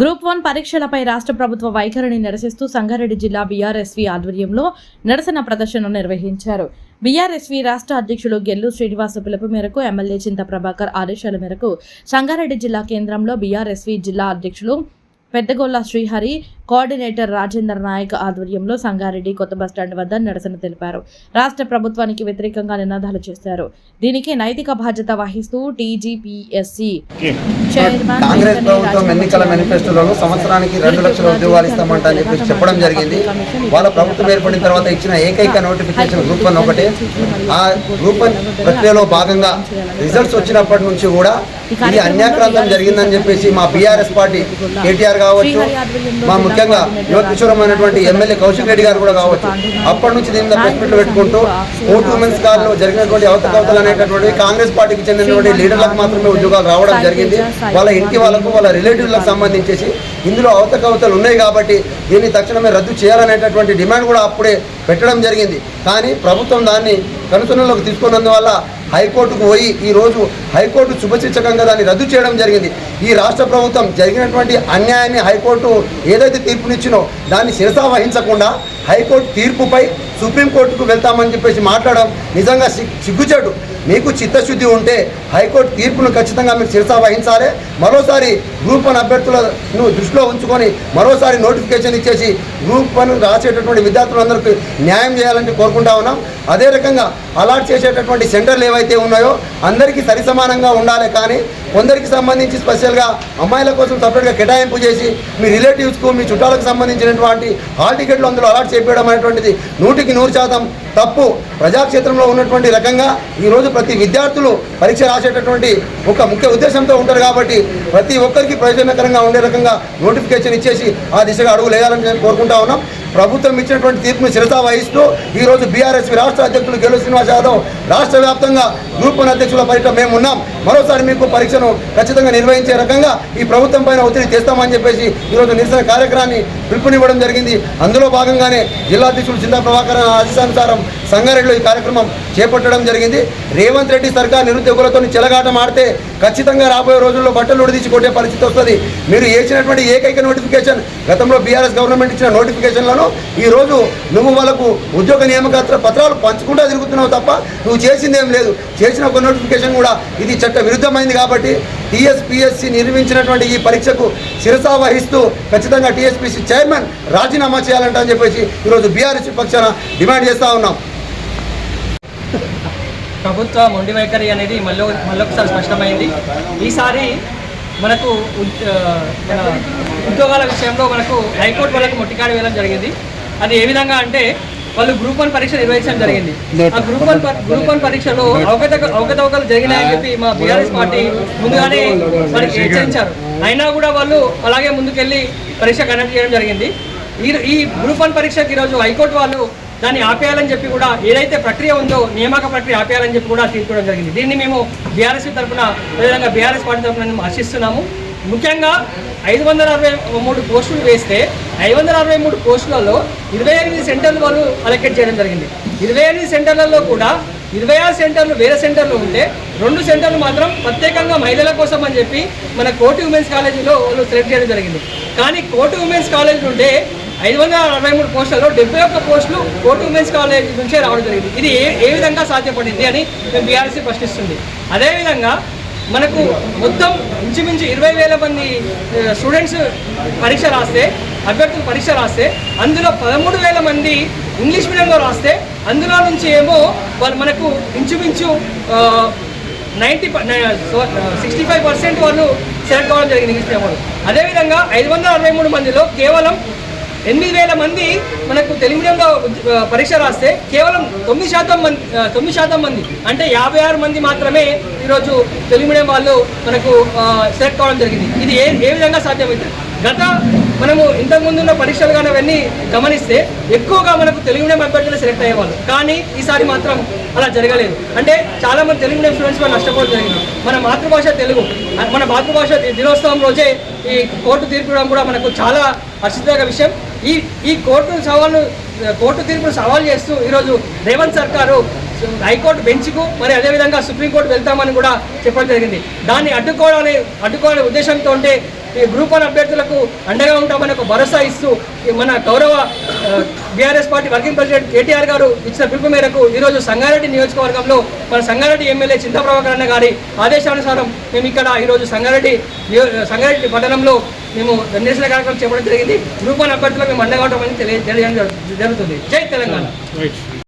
Group one పరీక్షలపై రాష్ట్ర ప్రభుత్వ వైఖరిని నిరసిస్తూ సంగారెడ్డి జిల్లా బీఆర్ఎస్వి ఆధ్వర్యంలో నిరసన ప్రదర్శన నిర్వహించారు. బీఆర్ఎస్వి రాష్ట్ర అధ్యక్షులు గెల్లు శ్రీనివాస పిలుపు మేరకు ఎమ్మెల్యే చింత ప్రభాకర్ ఆదేశాల మేరకు సంగారెడ్డి జిల్లా కేంద్రంలో బీఆర్ఎస్వి జిల్లా అధ్యక్షులు పెద్దగొల్ల శ్రీహరి కోఆర్డినేటర్ రాజేందర్ నాయక్ ఆధ్వర్యంలో సంగారెడ్డి కొత్త బస్టాండ్ వద్ద నిరసన తెలిపారు. రాష్ట్ర ప్రభుత్వానికి వ్యతిరేకంగా నినాదాలు చేశారు. దీనికి నైతిక బాధ్యత వహిస్తూ టీజీపీఎస్సీ చైర్మన్ ప్రభుత్వం ఎన్నికల. మేనిఫెస్టోలో సంవత్సరానికి రెండు లక్షల ఉద్యోగాలు ఇస్తామంట అని చెప్పేసి చెప్పడం జరిగింది. వాళ్ళ ప్రభుత్వం ఏర్పడిన తర్వాత ఇచ్చిన ఏకైక నోటిఫికేషన్ గ్రూప్ వన్ ఒకటే. ఆ గ్రూప్ వన్ ప్రక్రియలో భాగంగా రిజల్ట్స్ వచ్చినప్పటి నుంచి కూడా ఇది అన్యాక్రాంతం జరిగిందని చెప్పేసి మా బీఆర్ఎస్ పార్టీ కేటీఆర్ కావచ్చు మా ముఖ్యంగా యువకిషోరమైనటువంటి ఎమ్మెల్యే కౌశిక్ రెడ్డి గారు కూడా కావచ్చు. అప్పటి నుంచి దీని మీద ప్రెస్ మీట్లు పెట్టుకుంటూ కోర్టు ఉమెన్స్ కార్డులో జరిగినటువంటి అవతకవతలు అనేటటువంటి కాంగ్రెస్ పార్టీకి చెందినటువంటి లీడర్లకు మాత్రమే ఉద్యోగాలు రావడం జరిగింది. వాళ్ళ ఇంటి వాళ్ళకు వాళ్ళ రిలేటివ్లకు సంబంధించేసి ఇందులో అవతకవతలు ఉన్నాయి కాబట్టి దీన్ని తక్షణమే రద్దు చేయాలనేటటువంటి డిమాండ్ కూడా అప్పుడే పెట్టడం జరిగింది. కానీ ప్రభుత్వం దాన్ని కనుసనలోకి తీసుకున్నందువల్ల హైకోర్టుకు పోయి ఈరోజు హైకోర్టు శుభశిక్షకంగా దాన్ని రద్దు చేయడం జరిగింది. ఈ రాష్ట్ర ప్రభుత్వం జరిగినటువంటి అన్యాయాన్ని హైకోర్టు ఏదైతే తీర్పునిచ్చినో దాన్ని శిరసా వహించకుండా హైకోర్టు తీర్పుపై సుప్రీంకోర్టుకు వెళ్తామని చెప్పేసి మాట్లాడడం నిజంగా సిగ్గుచేటు. మీకు చిత్తశుద్ధి ఉంటే హైకోర్టు తీర్పును ఖచ్చితంగా మీరు శిరసా వహించాలి. మరోసారి గ్రూప్ వన్ అభ్యర్థులను దృష్టిలో ఉంచుకొని మరోసారి నోటిఫికేషన్ ఇచ్చేసి గ్రూప్ వన్ రాసేటటువంటి విద్యార్థులందరికీ న్యాయం చేయాలని కోరుకుంటా ఉన్నాం. అదే రకంగా అలాట్ చేసేటటువంటి సెంటర్లు ఏవైతే ఉన్నాయో అందరికీ సరి సమానంగా ఉండాలి కానీ కొందరికి సంబంధించి స్పెషల్గా అమ్మాయిల కోసం సపరేట్గా కేటాయింపు చేసి మీ రిలేటివ్స్కు మీ చుట్టాలకు సంబంధించినటువంటి హాల్ టికెట్లు అందులో అలాట్ చేయడం అనేటువంటిది నూటికి నూరు శాతం తప్పు. ప్రజాక్షేత్రంలో ఉన్నటువంటి రకంగా ఈరోజు ప్రతి విద్యార్థులు పరీక్ష రాసేటటువంటి ఒక ముఖ్య ఉద్దేశంతో ఉంటారు కాబట్టి ప్రతి ఒక్కరికి ప్రయోజనకరంగా ఉండే రకంగా నోటిఫికేషన్ ఇచ్చేసి ఆ దిశగా అడుగులు వేయాలని నేను కోరుకుంటా ఉన్నాం. ప్రభుత్వం ఇచ్చినటువంటి తీర్పును శిరసా వహిస్తూ ఈరోజు బీఆర్ఎస్ రాష్ట్ర అధ్యక్షులు గెలు శ్రీనివాస్ యాదవ్ రాష్ట్ర వ్యాప్తంగా గ్రూప్ వన్ అధ్యక్షుల పరీక్ష మేము ఉన్నాం. మరోసారి మీకు పరీక్షను ఖచ్చితంగా నిర్వహించే రకంగా ఈ ప్రభుత్వం పైన ఒత్తిడి తెస్తామని చెప్పేసి ఈరోజు నిరసన కార్యక్రమాన్ని పిలుపునివ్వడం జరిగింది. అందులో భాగంగానే జిల్లా అధ్యక్షుడు చింతా ప్రభాకర్ ఆదేశానుసారం సంగారెడ్డిలో ఈ కార్యక్రమం చేపట్టడం జరిగింది. రేవంత్ రెడ్డి సర్కార్ నిరుద్యోగులతో చెలగాటం ఆడితే ఖచ్చితంగా రాబోయే రోజుల్లో బట్టలు ఉడిదీసి కొట్టే పరిస్థితి వస్తుంది. మీరు వేసినటువంటి ఏకైక నోటిఫికేషన్ గతంలో బీఆర్ఎస్ గవర్నమెంట్ ఇచ్చిన నోటిఫికేషన్లను ఈ రోజు నువ్వు వాళ్ళకు ఉద్యోగ నియామకాత్ర పత్రాలు పంచకుండా తిరుగుతున్నావు తప్ప నువ్వు చేసింది ఏం లేదు. చేసిన ఒక నోటిఫికేషన్ కూడా ఇది చట్ట విరుద్ధమైంది కాబట్టి టీఎస్పీఎస్సీ నిర్మించినటువంటి ఈ పరీక్షకు శిరసా వహిస్తూ ఖచ్చితంగా టీఎస్పీసీ చైర్మన్ రాజీనామా చేయాలంట అని చెప్పేసి ఈరోజు బీఆర్ఎస్ పక్షాన డిమాండ్ చేస్తూ ఉన్నాం. ప్రభుత్వ మొండి వైఖరి అనేది మళ్ళీ మళ్ళొకసారి స్పష్టమైంది. ఈసారి మనకు మన ఉద్యోగాల విషయంలో మనకు హైకోర్టు వాళ్ళకు మొట్టికాడి వేయడం జరిగింది. అది ఏ విధంగా అంటే వాళ్ళు గ్రూప్ వన్ పరీక్ష నిర్వహించడం జరిగింది. ఆ గ్రూప్ వన్ గ్రూప్ వన్ పరీక్షలో అవకత అవకతవకలు జరిగినాయని చెప్పి మా బీఆర్ఎస్ పార్టీ ముందుగానే వారికి హెచ్చరించారు. అయినా కూడా వాళ్ళు అలాగే ముందుకెళ్ళి పరీక్ష కండక్ట్ చేయడం జరిగింది. ఈ ఈ గ్రూప్ వన్ పరీక్షకి ఈరోజు హైకోర్టు వాళ్ళు దాన్ని ఆపేయాలని చెప్పి కూడా ఏదైతే ప్రక్రియ ఉందో నియామక ప్రక్రియ ఆపేయాలని చెప్పి కూడా తీర్చడం జరిగింది. దీన్ని మేము బీఆర్ఎస్ తరఫున అదేవిధంగా బీఆర్ఎస్ పార్టీ తరఫున మేము ఆశిస్తున్నాము. ముఖ్యంగా ఐదు వందల అరవై మూడు పోస్టులు వేస్తే ఐదు వందల అరవై మూడు పోస్టులలో ఇరవై ఎనిమిది సెంటర్లు వాళ్ళు అలొకేట్ చేయడం జరిగింది. ఇరవై ఎనిమిది సెంటర్లలో కూడా ఇరవై ఆరు సెంటర్లు వేరే సెంటర్లు ఉంటే రెండు సెంటర్లు మాత్రం ప్రత్యేకంగా మహిళల కోసం అని చెప్పి మన కోటి ఉమెన్స్ కాలేజీలో వాళ్ళు సెలెక్ట్ చేయడం జరిగింది. కానీ కోటి ఉమెన్స్ కాలేజీ నుండే ఐదు వందల అరవై మూడు పోస్టులలో డెబ్బై ఒక్క పోస్టులు కోటి ఉమెన్స్ కాలేజ్ నుంచే రావడం జరిగింది. ఇది ఏ ఏ విధంగా సాధ్యపడింది అని మేము బీఆర్సీ ప్రశ్నిస్తుంది. అదేవిధంగా మనకు మొత్తం ఇంచుమించు ఇరవై వేల మంది స్టూడెంట్స్ పరీక్ష రాస్తే అభ్యర్థులు పరీక్ష రాస్తే అందులో పదమూడు వేల మంది ఇంగ్లీష్ మీడియంలో రాస్తే అందులో నుంచి ఏమో వాళ్ళు మనకు ఇంచుమించు నైంటీ సిక్స్టీ ఫైవ్ పర్సెంట్ వాళ్ళు సెలెక్ట్ కావడం జరిగింది ఇంగ్లీష్ మీడియం వాళ్ళు. అదేవిధంగా ఐదు వందల అరవై మూడు మందిలో కేవలం ఎనిమిది వేల మంది మనకు తెలుగు మీడియంలో పరీక్ష రాస్తే కేవలం తొమ్మిది శాతం మంది తొమ్మిది శాతం మంది అంటే యాభై ఆరు మంది మాత్రమే ఈరోజు తెలుగు మీడియం వాళ్ళు మనకు సెలెక్ట్ కావడం జరిగింది. ఇది ఏ ఏ విధంగా సాధ్యమవుతుంది గత మనము ఇంతకుముందు ఉన్న పరీక్షలు కానీ అవన్నీ గమనిస్తే ఎక్కువగా మనకు తెలుగు మీడియం అభ్యర్థులు సెలెక్ట్ అయ్యేవాళ్ళు. కానీ ఈసారి మాత్రం అలా జరగలేదు. అంటే చాలా మంది తెలుగు మీడియం స్టూడెంట్స్ వాళ్ళు నష్టపోవడం జరిగింది. మన మాతృభాష తెలుగు. మన మాతృభాష దినోత్సవం రోజే ఈ కోర్టు తీర్పు కూడా మనకు చాలా హర్షితమైన విషయం. ఈ ఈ కోర్టు సవాళ్ళు కోర్టు తీర్పును సవాల్ చేస్తూ ఈరోజు రేవంత్ సర్కారు హైకోర్టు బెంచ్కు మరి అదేవిధంగా సుప్రీంకోర్టు వెళ్తామని కూడా చెప్పడం జరిగింది. దాన్ని అడ్డుకోవాలని అడ్డుకోవాలనే ఉద్దేశంతో ఉంటే ఈ గ్రూప్ వన్ అభ్యర్థులకు అండగా ఉంటామని ఒక భరోసా ఇస్తూ మన గౌరవ BRS party working president KTR garu ఇచ్చిన పిలుపు మేరకు ఈరోజు సంగారెడ్డి నియోజకవర్గంలో మన సంగారెడ్డి ఎమ్మెల్యే చింతప్రభాకర్ అన్న గారి ఆదేశానుసారం మేము ఇక్కడ ఈరోజు సంగారెడ్డి సంగారెడ్డి పట్టణంలో మేము నిరసన కార్యక్రమం చేపడం జరిగింది. గ్రూప్ వన్ అభ్యర్థులకు మేము అండగా ఉంటామని తెలియజేయడం జరుగుతుంది. జై తెలంగాణ.